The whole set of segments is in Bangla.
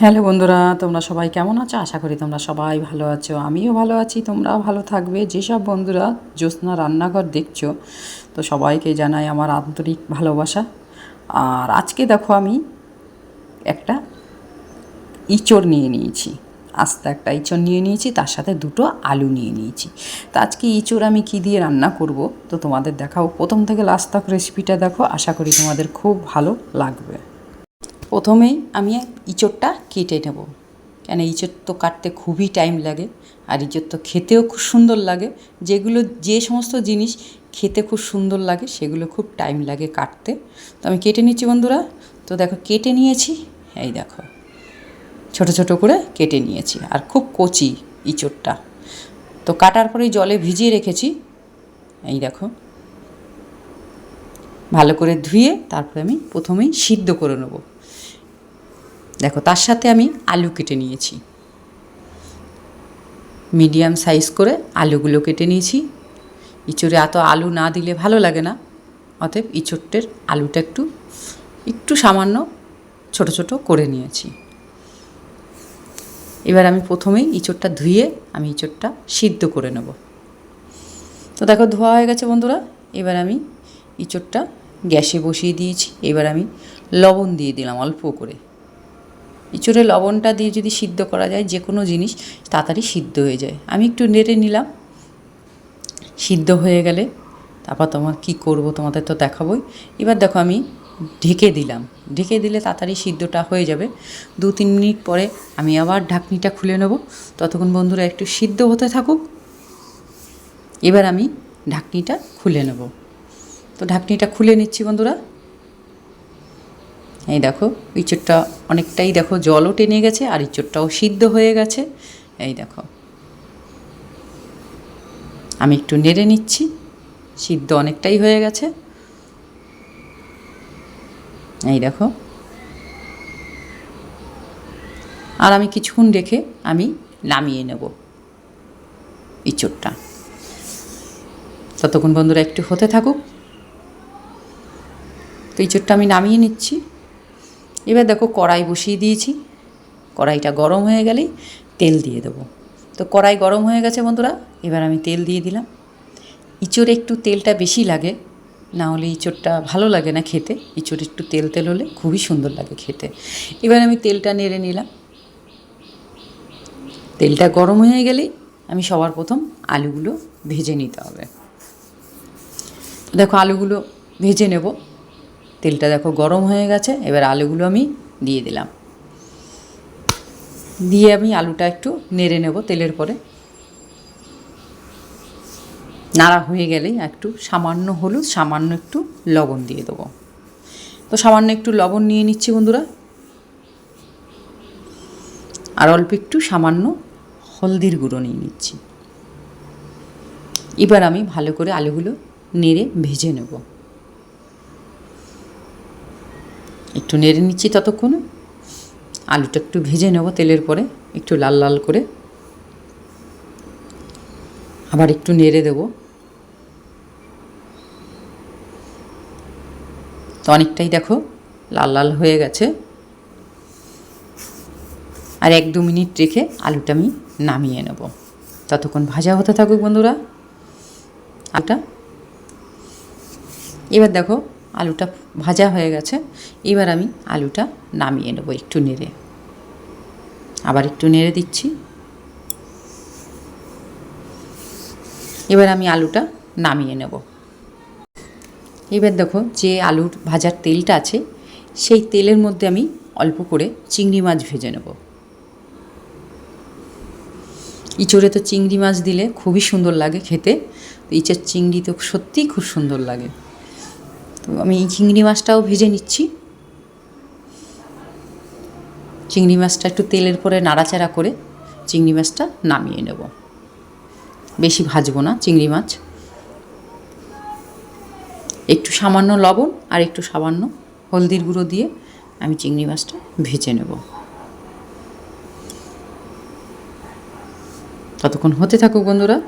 হ্যালো বন্ধুরা, তোমরা সবাই কেমন আছো? আশা করি তোমরা সবাই ভালো আছো। আমিও ভালো আছি, তোমরাও ভালো থাকবে। যেসব বন্ধুরা জ্যোৎস্না রান্নাঘর দেখছ, তো সবাইকে জানাই আমার আন্তরিক ভালোবাসা। আর আজকে দেখো আমি একটা ইঁচড় নিয়ে নিয়েছি। আস্তে একটা ইঁচড় নিয়ে নিয়েছি, তার সাথে দুটো আলু নিয়ে নিয়েছি। তো আজকে ইঁচড় আমি কী দিয়ে রান্না করব, তো তোমাদের দেখাও। প্রথম থেকে লাস্ট তক রেসিপিটা দেখো, আশা করি তোমাদের খুব ভালো লাগবে। প্রথমেই আমি ইঁচড়টা কেটে নেব। কেন ইঁচড় তো কাটতে খুবই টাইম লাগে আর ইঁচড় তো খেতেও খুব সুন্দর লাগে। যেগুলো, যে সমস্ত জিনিস খেতে খুব সুন্দর লাগে, সেগুলো খুব টাইম লাগে কাটতে। তো আমি কেটে নিচ্ছি বন্ধুরা। তো দেখো, কেটে নিয়েছি। এই দেখো, ছোট ছোট করে কেটে নিয়েছি আর খুব কচি ইঁচড়টা। তো কাটার পরে জলে ভিজিয়ে রেখেছি। এই দেখো, ভালো করে ধুয়ে তারপরে আমি প্রথমেই সিদ্ধ করে নেব। দেখো, তার সাথে আমি আলু কেটে নিয়েছি। মিডিয়াম সাইজ করে আলুগুলো কেটে নিয়েছি। ইঁচড়ে এত আলু না দিলে ভালো লাগে না। অতএব ইঁচড়টের আলুটা একটু একটু সামান্য ছোট ছোট করে নিয়েছি। এবার আমি প্রথমেই ইঁচড়টা ধুয়ে আমি ইঁচড়টা সিদ্ধ করে নেব। তো দেখো, ধোয়া হয়ে গেছে বন্ধুরা। এবার আমি ইঁচড়টা গ্যাসে বসিয়ে দিয়েছি। এবার আমি লবণ দিয়ে দিলাম অল্প করে। ইঁচড়ে লবণটা দিয়ে যদি সিদ্ধ করা যায় যে কোনো জিনিস তাড়াতাড়ি সিদ্ধ হয়ে যায়। আমি একটু নেড়ে নিলাম। সিদ্ধ হয়ে গেলে তারপর তোমার কি করব তোমাদের তো দেখাবোই। এবার দেখো আমি ঢেকে দিলাম। ঢেকে দিলে তাড়াতাড়ি সিদ্ধটা হয়ে যাবে। দু তিন মিনিট পরে আমি আবার ঢাকনিটা খুলে নেব। ততক্ষণ বন্ধুরা একটু সিদ্ধ হতে থাকুক। এবার আমি ঢাকনিটা খুলে নেব। তো ঢাকনিটা খুলে নিচ্ছি বন্ধুরা। এই দেখো, ইঁচড়টা অনেকটাই দেখো জলও টেনে গেছে আর ইঁচড়টাও সিদ্ধ হয়ে গেছে। এই দেখো। আমি একটু নেড়ে নিচ্ছি, সিদ্ধ অনেকটাই হয়ে গেছে। এই দেখো। আর আমি কিছুক্ষণ রেখে আমি নামিয়ে নেব ইঁচড়টা। ততক্ষণ বন্ধুরা একটু হতে থাকুক। তো ইঁচড়টা আমি নামিয়ে নিচ্ছি। এবার দেখো কড়াই বসিয়ে দিয়েছি। কড়াইটা গরম হয়ে গেলেই তেল দিয়ে দেবো। তো কড়াই গরম হয়ে গেছে বন্ধুরা, এবার আমি তেল দিয়ে দিলাম। ইঁচড়ে একটু তেলটা বেশি লাগে, না হলে ইঁচড়টা ভালো লাগে না খেতে। ইঁচড় একটু তেল তেল হলে খুবই সুন্দর লাগে খেতে। এবার আমি তেলটা নেড়ে নিলাম। তেলটা গরম হয়ে গেলেই আমি সবার প্রথম আলুগুলো ভেজে নিতে হবে। দেখো আলুগুলো ভেজে নেব। তেলটা দেখো গরম হয়ে গেছে, এবার আলুগুলো আমি দিয়ে দিলাম। দিয়ে আমি আলুটা একটু নেড়ে নেব তেলের পরে। নাড়া হয়ে গেলেই একটু সামান্য হলুদ, সামান্য একটু লবণ দিয়ে দেবো। তো সামান্য একটু লবণ নিয়ে নিচ্ছি বন্ধুরা। আর অল্প একটু সামান্য হলদির গুঁড়ো নিয়ে নিচ্ছি। এবার আমি ভালো করে আলুগুলো নেড়ে ভেজে নেব। একটু নেড়ে নিচ্ছি ততক্ষণ। আলুটা একটু ভেজে নেব তেলের পরে, একটু লাল লাল করে। আবার একটু নেড়ে দেব। তো অনেকটাই দেখো লাল লাল হয়ে গেছে। আর এক দু মিনিট রেখে আলুটা আমি নামিয়ে নেব। ততক্ষণ ভাজা হতে থাকুক বন্ধুরা। আলুটা। এবার দেখো আলুটা ভাজা হয়ে গেছে। এবার আমি আলুটা নামিয়ে নেব একটু নেড়ে। আবার একটু নেড়ে দিচ্ছি। এবার আমি আলুটা নামিয়ে নেব। এবার দেখো যে আলুর ভাজার তেলটা আছে, সেই তেলের মধ্যে আমি অল্প করে চিংড়ি মাছ ভেজে নেব। ইঁচড়ে তো চিংড়ি মাছ দিলে খুবই সুন্দর লাগে খেতে। তো ইঁচের চিংড়ি তো সত্যিই খুব সুন্দর লাগে। তো আমি চিংড়ি মাছটাও ভেজে নিচ্ছি। চিংড়ি মাছটা একটু তেলের পরে নাড়াচাড়া করে চিংড়ি মাছটা নামিয়ে নেব। বেশি ভাজবো না চিংড়ি মাছ। একটু সামান্য লবণ আর একটু সামান্য হলদির গুঁড়ো দিয়ে আমি চিংড়ি মাছটা ভেজে নেব। ততক্ষণ হতে থাকুক বন্ধুরা।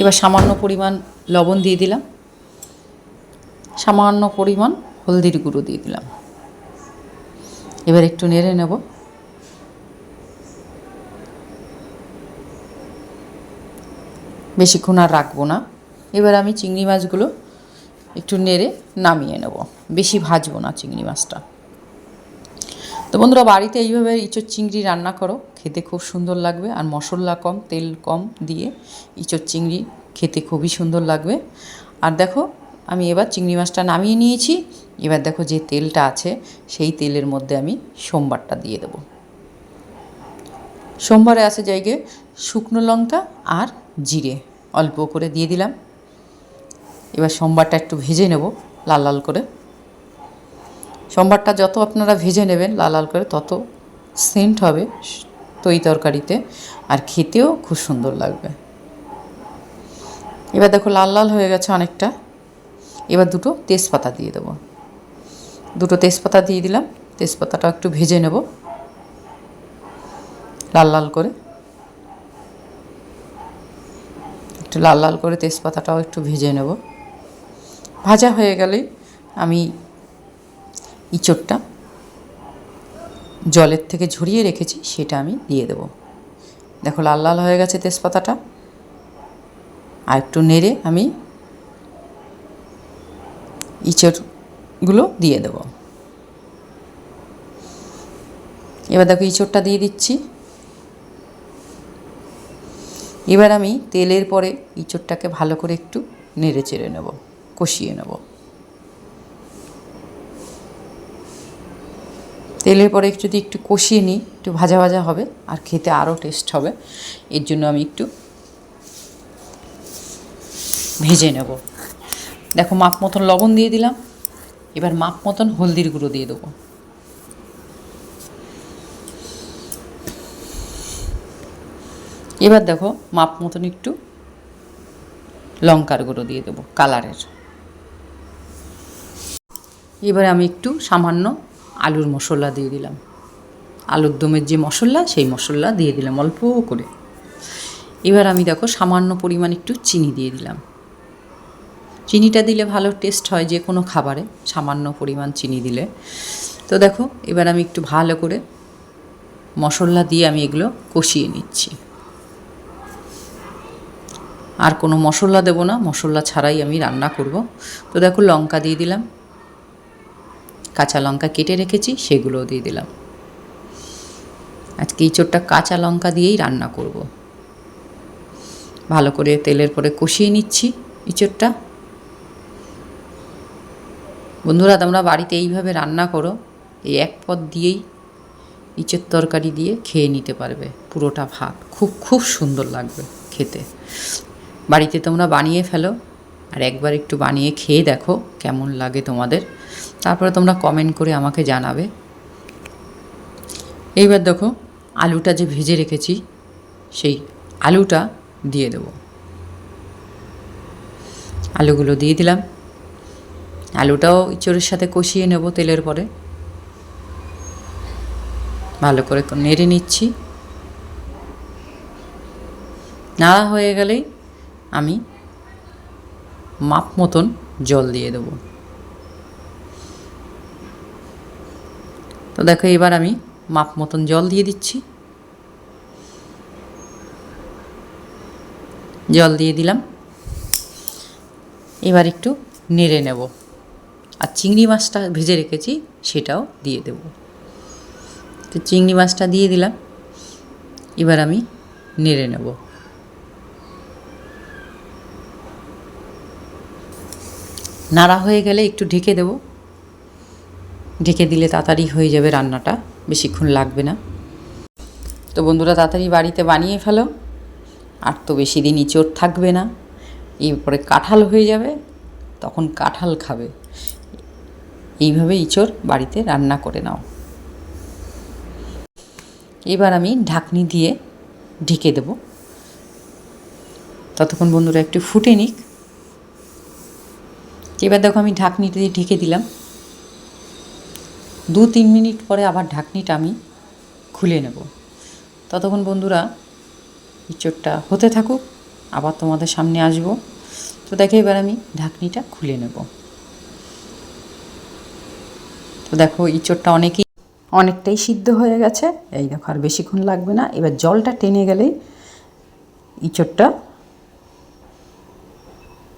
এবার সামান্য পরিমাণ লবণ দিয়ে দিলাম। সামান্য পরিমাণ হলদির গুঁড়ো দিয়ে দিলাম। এবার একটু নেড়ে নেব। বেশিক্ষণ আর রাখব না। এবার আমি চিংড়ি মাছগুলো একটু নেড়ে নামিয়ে নেব। বেশি ভাজবো না চিংড়ি মাছটা। তো বন্ধুরা, বাড়িতে এইভাবে ইঁচড় চিংড়ি রান্না করো। খেতে খুব সুন্দর লাগবে। আর মশলা কম, তেল কম দিয়ে ইঁচড় চিংড়ি খেতে খুবই সুন্দর লাগবে। আর দেখো, আমি এবার চিংড়ি মাছটা নামিয়ে নিয়েছি। এবার দেখো যে তেলটা আছে, সেই তেলের মধ্যে আমি সোমবারটা দিয়ে দেবো। সোমবারে আছে জায়গায় শুকনো লঙ্কা আর জিরে। অল্প করে দিয়ে দিলাম। এবার সোমবারটা একটু ভেজে নেব লাল লাল করে। সোমবারটা যত আপনারা ভেজে নেবেন লাল লাল করে, তত সেন্ট হবে। তৈ তরকারিতে আর খেতেও খুব সুন্দর লাগবে। এবার দেখো লাল লাল হয়ে গেছে অনেকটা। এবার দুটো তেজপাতা দিয়ে দেবো। দুটো তেজপাতা দিয়ে দিলাম। তেজপাতাটা একটু ভেজে নেব। লাল লাল করে। একটু লাল লাল করে তেজপাতাটাও একটু ভেজে নেব। ভাজা হয়ে গেলেই আমি ইঁচড়টা জলের থেকে ঝরিয়ে রেখেছি, সেটা আমি দিয়ে দেব। দেখো, লাল লাল হয়ে গেছে তেজপাতাটা। আর একটু নেড়ে আমি ইঁচড়গুলো দিয়ে দেব। এবার দেখো, ইঁচড়টা দিয়ে দিচ্ছি। এবার আমি তেলের পরে ইঁচড়টাকে ভালো করে একটু নেড়ে চেড়ে নেব, কষিয়ে নেব। তেলের পরে যদি একটু কষিয়ে নিই, একটু ভাজা ভাজা হবে আর খেতে আরও টেস্ট হবে। এর জন্য আমি একটু ভেজে নেব। দেখো মাপ মতন লবণ দিয়ে দিলাম, এবার মাপ মতন হলদির গুঁড়ো দিয়ে দেবো। এবার দেখো মাপ মতন একটু লঙ্কার গুঁড়ো দিয়ে দেবো, কালারের। এবারে আমি একটু সামান্য আলুর মশলা দিয়ে দিলাম। আলুর দমের যে মশলা, সেই মশলা দিয়ে দিলাম অল্প করে। এবার আমি দেখো সামান্য পরিমাণ একটু চিনি দিয়ে দিলাম। চিনিটা দিলে ভালো টেস্ট হয় যে কোনো খাবারে, সামান্য পরিমাণ চিনি দিলে। তো দেখো, এবার আমি একটু ভালো করে মশলা দিয়ে আমি এগুলো কষিয়ে নিচ্ছি। আর কোনো মশলা দেবো না, মশলা ছাড়াই আমি রান্না করব। তো দেখো লঙ্কা দিয়ে দিলাম। কাঁচা লঙ্কা কেটে রেখেছি, সেগুলোও দিয়ে দিলাম। আজকে ইঁচড়টা কাঁচা লঙ্কা দিয়েই রান্না করব। ভালো করে তেলের পরে কষিয়ে নিচ্ছি ইঁচড়টা। বন্ধুরা, তোমরা বাড়িতে এইভাবে রান্না করো, এই এক পদ দিয়েই ইঁচের তরকারি দিয়ে খেয়ে নিতে পারবে পুরোটা ভাত। খুব খুব সুন্দর লাগবে খেতে। বাড়িতে তোমরা বানিয়ে ফেলো, আর একবার একটু বানিয়ে খেয়ে দেখো কেমন লাগে তোমাদের। তারপরে তোমরা কমেন্ট করে আমাকে জানাবে। এইবার দেখো, আলুটা যে ভেজে রেখেছি, সেই আলুটা দিয়ে দেবো। আলুগুলো দিয়ে দিলাম। আলুটাও ইঁচড়ের সাথে কষিয়ে নেব তেলের পরে। ভালো করে নেড়ে নিচ্ছি। নাড়া হয়ে গেলেই আমি মাপ মতন জল দিয়ে দেবো। তো দেখো এবার আমি মাপ মতন জল দিয়ে দিচ্ছি। জল দিয়ে দিলাম। এবার একটু নেড়ে নেব। আর চিংড়ি মাছটা ভেজে রেখেছি, সেটাও দিয়ে দেব। তো চিংড়ি মাছটা দিয়ে দিলাম। এবার আমি নেড়ে নেব। নাড়া হয়ে গেলে একটু ঢেকে দেব। ঢেকে দিলে তাড়াতাড়ি হয়ে যাবে রান্নাটা, বেশিক্ষণ লাগবে না। তো বন্ধুরা, তাড়াতাড়ি বাড়িতে বানিয়ে ফেলো। আর তো বেশি দিন ইঁচড় থাকবে না। এরপরে কাঁঠাল হয়ে যাবে, তখন কাঁঠাল খাবে। এইভাবে ইঁচড় বাড়িতে রান্না করে নাও। এবার আমি ঢাকনি দিয়ে ঢেকে দেব। ততক্ষণ বন্ধুরা একটু ফুটে নিক। এবার দেখো আমি ঢাকনিটা দিয়ে ঢেকে দিলাম। দু তিন মিনিট পরে আবার ঢাকনিটা আমি খুলে নেব। ততক্ষণ বন্ধুরা ইঁচড়টা হতে থাকুক, আবার তোমাদের সামনে আসব। তো দেখে, এবার আমি ঢাকনিটা খুলে নেব। তো দেখো ইঁচড়টা অনেকেই অনেকটাই সিদ্ধ হয়ে গেছে। এই দেখো, আর বেশিক্ষণ লাগবে না। এবার জলটা টেনে গেলেই ইঁচড়টা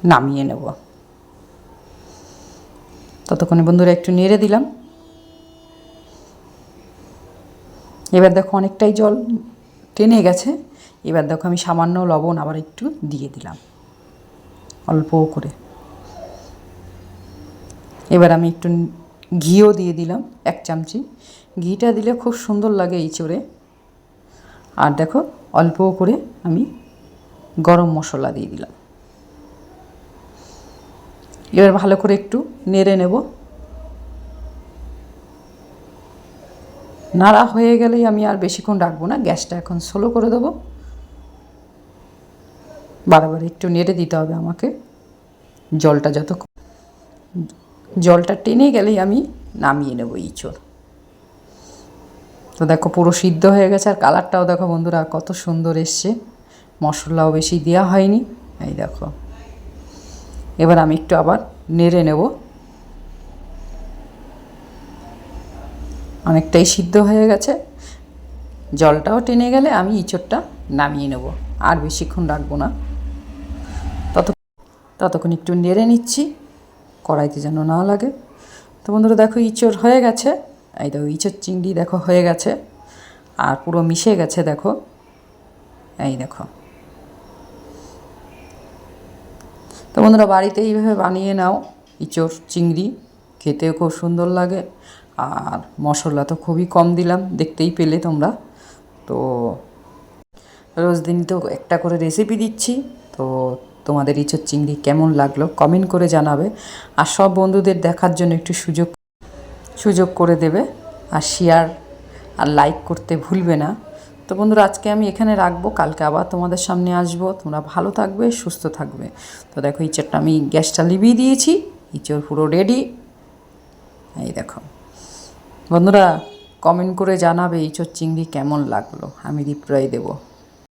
নামিয়ে নেব। ততক্ষণে বন্ধুরা একটু নেড়ে দিলাম। এবার দেখো অনেকটাই জল টেনে গেছে। এবার দেখো আমি সামান্য লবণ আবার একটু দিয়ে দিলাম। অল্প করে। এবার আমি একটু ঘিও দিয়ে দিলাম, এক চামচি। ঘিটা দিলে খুব সুন্দর লাগে এই চড়ে আর দেখো অল্প করে আমি গরম মশলা দিয়ে দিলাম। এবার ভালো করে একটু নেড়ে নেব। নাড়া হয়ে গেলেই আমি আর বেশিক্ষণ রাখব না, গ্যাসটা এখন স্লো করে দেবো। বারবার একটু নেড়ে দিতে হবে আমাকে। জলটা যত জলটা টেনে গেলেই আমি নামিয়ে নেব ইঁচড় তো দেখো পুরো সিদ্ধ হয়ে গেছে, আর কালারটাও দেখো বন্ধুরা কত সুন্দর এসছে। মশলাও বেশি দেওয়া হয়নি। এই দেখো। এবার আমি একটু আবার নেড়ে নেব। অনেকটাই সিদ্ধ হয়ে গেছে। জলটাও টেনে গেলে আমি ইঁচড়টা নামিয়ে নেব। আর বেশিক্ষণ রাখব না। তত ততক্ষণ একটু নেড়ে নিচ্ছি। কড়াইতে যেন না লাগে। তো বন্ধুরা, দেখো ইঁচড় হয়ে গেছে। এই দেখো, ইঁচড় চিংড়ি দেখো হয়ে গেছে। আর পুরো মিশে গেছে, দেখো। এই দেখো। তো বন্ধুরা, বাড়িতে এইভাবে বানিয়ে নাও। ইঁচড়, চিংড়ি, খেতেও খুব সুন্দর লাগে। আর মশলা তো খুবই কম দিলাম, দেখতেই পেলে তোমরা। তো রোজ দিন তো একটা করে রেসিপি দিচ্ছি, তো তোমাদের ইঁচড় চিংড়ি কেমন লাগল কমেন্ট করে জানাবে। আর সব বন্ধুদের দেখার জন্য একটু সুযোগ সুযোগ করে দেবে, আর শেয়ার আর লাইক করতে ভুলবে না। তো বন্ধুরা, আজকে আমি এখানে রাখব, কালকে আবার তোমাদের সামনে আসব। তোমরা ভালো থাকবে, সুস্থ থাকবে। তো দেখো ইঁচড়টা আমি গ্যাসটা লিভিয়ে দিয়েছি, ইঁচড় পুরো রেডি এই দেখো। বন্ধুরা কমেন্ট করে জানাবে ইঁচড় চিংড়ি কেমন লাগল? আমি রিপ্লাই দেবো।